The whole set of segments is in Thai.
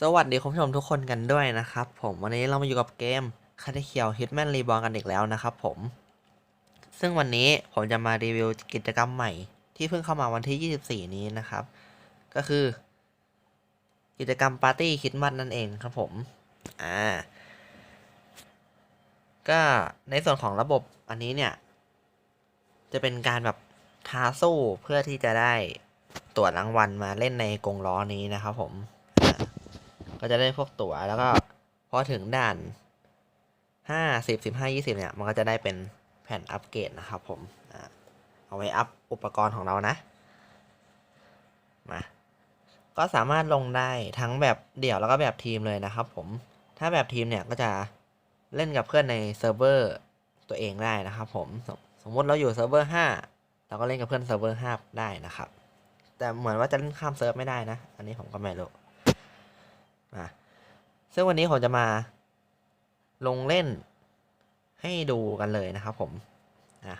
สวัสดีคุณผู้ชมทุกคนกันด้วยนะครับผมวันนี้เรามาอยู่กับเกมคาเทเคียวฮิตแมนรีบอลกันอีกแล้วนะครับผม ซึ่งวันนี้ผมจะมารีวิวกิจกรรมใหม่ ที่เพิ่งเข้ามาวันที่ 24 นี้นะครับ ก็คือ กิจกรรมปาร์ตี้คิดมัดนั่นเองครับผมอ่าก็ในส่วนของระบบอันนี้เนี่ย จะเป็นการแบบท้าสู้เพื่อที่จะได้ตั๋วรางวัลมาเล่นในกรงล้อนี้นะครับผม ก็จะได้พวกตั๋วแล้วก็พอถึงด่านห้าสิบสิบห้ายี่สิบเนี่ย มันก็จะได้เป็นแผ่นอัปเกรดนะครับผมเอาไว้อัพอุปกรณ์ของเรานะ มา ก็สามารถลงได้ทั้งแบบเดี่ยวแล้วก็แบบทีมเลยนะครับผม ถ้าแบบทีมเนี่ยก็จะเล่นกับเพื่อนในเซิร์ฟเวอร์ตัวเองได้นะครับผม สมสมมติเราอยู่เซิร์ฟเวอร์ห้าเราก็เล่นกับเพื่อนเซิร์ฟเวอร์ห้าได้นะครับ แต่เหมือนว่าจะเล่นข้ามเซิร์ฟไม่ได้นะ อันนี้ผมก็ไม่รู้ อะซึ่งวันนี้ผมจะมาลงเล่นให้ดูกันเลยนะครับผมอะ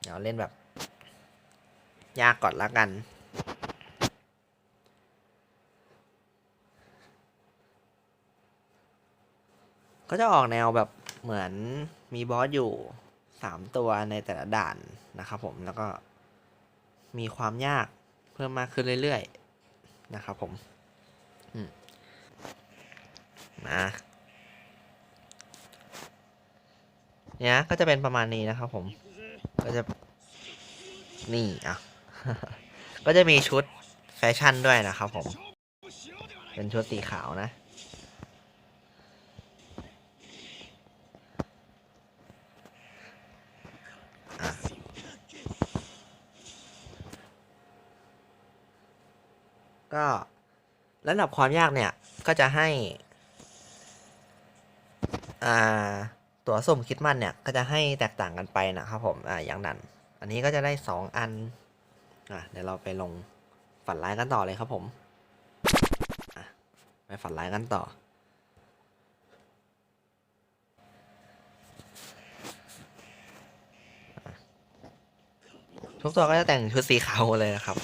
เดี๋ยวเล่นแบบ ยากก่อนละกัน ก็จะออกแนวแบบเหมือนมีบอสอยู่สามตัวในแต่ละด่านนะครับผมแล้วก็มีความยากเพิ่มมากขึ้นเรื่อยๆ นะครับผม นะเนี่ยก็จะเป็นประมาณนี้นะครับผม ก็จะ นี่อะ ก็จะมีชุดแฟชั่นด้วยนะครับผม เป็นชุดสีขาวนะอะก็ระดับความยากเนี่ย ก็จะให้ อ่าตัวสุ่มคิดมันเนี่ยก็จะให้แตกต่างกันไปนะครับผมอ่าอย่างนั้น อันนี้ก็จะได้สองอันอะเดี๋ยวเราไปลงฝันร้ายกันต่อเลยครับผมไปฝันร้ายกันต่อ ทุกตัวก็จะแต่งชุดสีขาวเลยนะครับ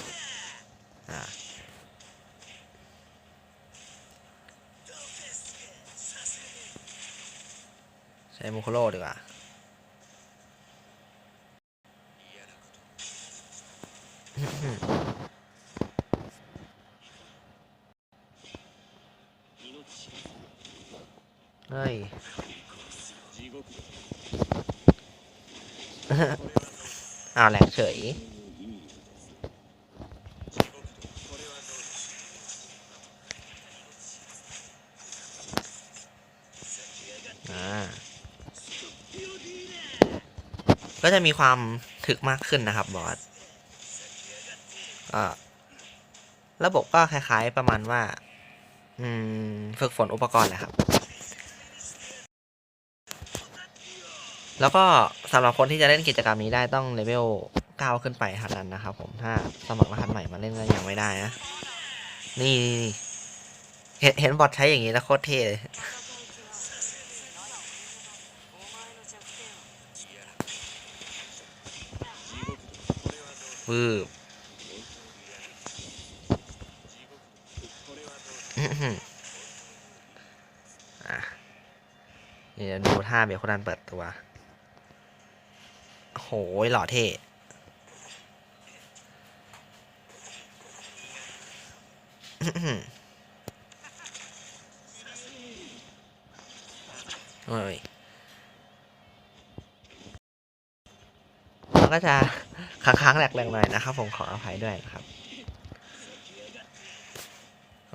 ใช้มูโคโร่ดีกว่าเฮ้ยอ้าวแหลกเฉย ก็จะมีความถึกมากขึ้นนะครับบอสระบบก็คล้ายๆประมาณว่า อืม ฝึกฝนอุปกรณ์แหละครับ แล้วก็สำหรับคนที่จะเล่นกิจกรรมนี้ได้ต้องเลเวล9ขึ้นไปเท่านั้นนะครับ ผมถ้าสมัครรหัสใหม่มาเล่นก็ยังไม่ได้นะ นี่นี่นี่เห็นเห็นบอทใช้อย่างนี้แล้วโคตรเท่เลย วืบอื้อหืออะเดี๋ยวดูท่าเบลคนนั้นเปิดตัว โหยหล่อเท่อื้อหือโอ้ยมันก็จะ ค้างๆแหลกแรงหน่อยนะครับ ผมขออภัยด้วยนะครับ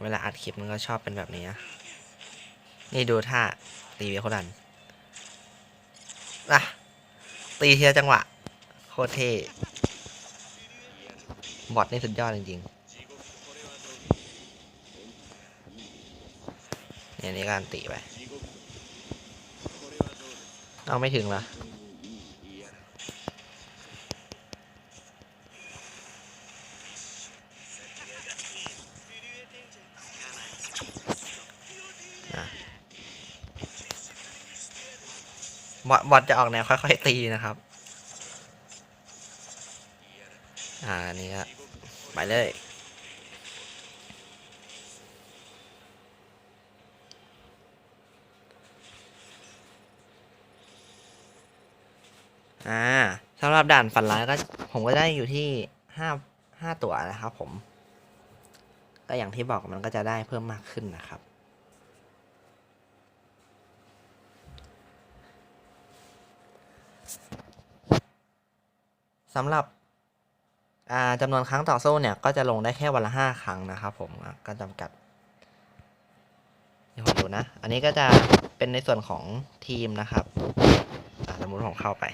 เวลาอัดคลิปมันก็ชอบเป็นแบบนี้นะนี่ดูท่าตีเวโคดันอะตีเทีละจังหวะ โคตรเท่บอทนี่สุดยอดจริงๆเนี่ยนี่การตีไป เอาไม่ถึงเหรอ บอลจะออกแนวค่อยๆตีนะครับ อ่านี่ฮะไปเลยอ่าสำหรับด่านฝันร้ายก็ผมก็ได้อยู่ที่ห้าห้าตัวนะครับผม ก็อย่างที่บอกมันก็จะได้เพิ่มมากขึ้นนะครับ สำหรับจำนวนครั้งต่อสู้เนี่ยก็จะลงได้แค่วันละห้าครั้งนะครับผมก็จำกัดเดี๋ยวผมดูนะ อันนี้ก็จะเป็นในส่วนของทีมนะครับสมมติผมเข้าไป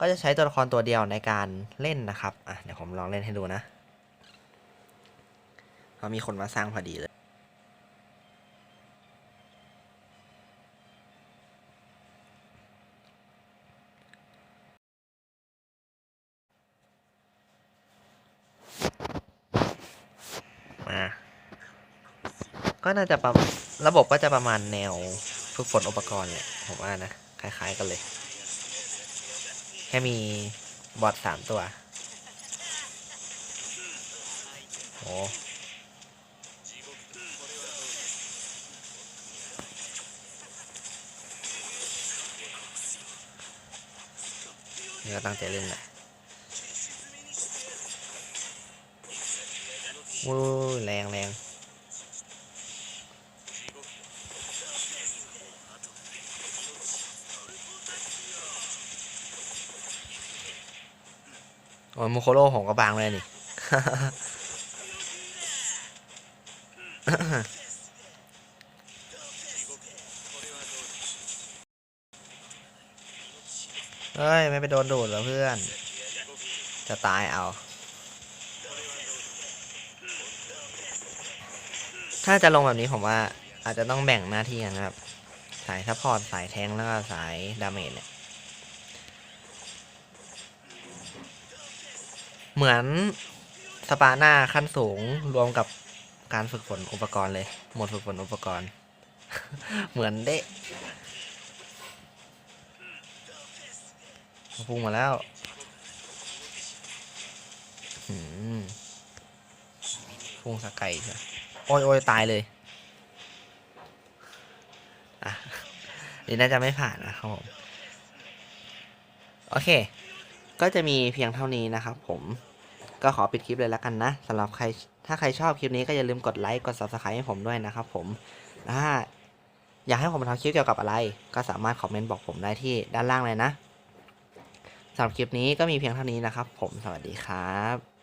ก็จะใช้ตัวละครตัวเดียวในการเล่นนะครับเดี๋ยวผมลองเล่นให้ดูนะเรามีคนมาสร้างพอดีเลย ก็น่าจะประระบบก็จะประมาณแนวฝึกฝนอุปกรณ์แหละผมว่านะคล้ายๆกันเลย แค่มีบอทสามตัวโอ้นี่ก็ตั้งใจเล่นแหละวู้ยแรงแรง โอ้ยมูโคโร่ผมก็บางเลยนี่ เฮ้ย ไม่ไปโดนดูดแล้วเพื่อน จะตายเอา ถ้าจะลงแบบนี้ผมว่าอาจจะต้องแบ่งหน้าที่กันนะครับ สายซัพพอร์ต สายแทงแล้วก็สายดาเมจเนี่ย เหมือนสปาหน้าขั้นสูงรวมกับการฝึกฝนอุปกรณ์เลย หมดฝึกฝนอุปกรณ์ เหมือนเดะพุ่งมาแล้วพุ่งสกไก่ใช่โอ้ยโอ้ยตายเลยอะนี่น่าจะไม่ผ่านนะครับผมโอเค ก็จะมีเพียงเท่านี้นะครับผม ก็ขอปิดคลิปเลยแล้วกันนะสำหรับใครถ้าใครชอบคลิปนี้ก็อย่าลืมกดไลค์กด subscribe ให้ผมด้วยนะครับผมถ้าอยากให้ผมทำคลิปเกี่ยวกับอะไร ก็สามารถคอมเมนต์บอกผมได้ที่ด้านล่างเลยนะสำหรับคลิปนี้ก็มีเพียงเท่านี้นะครับ ผมสวัสดีครับ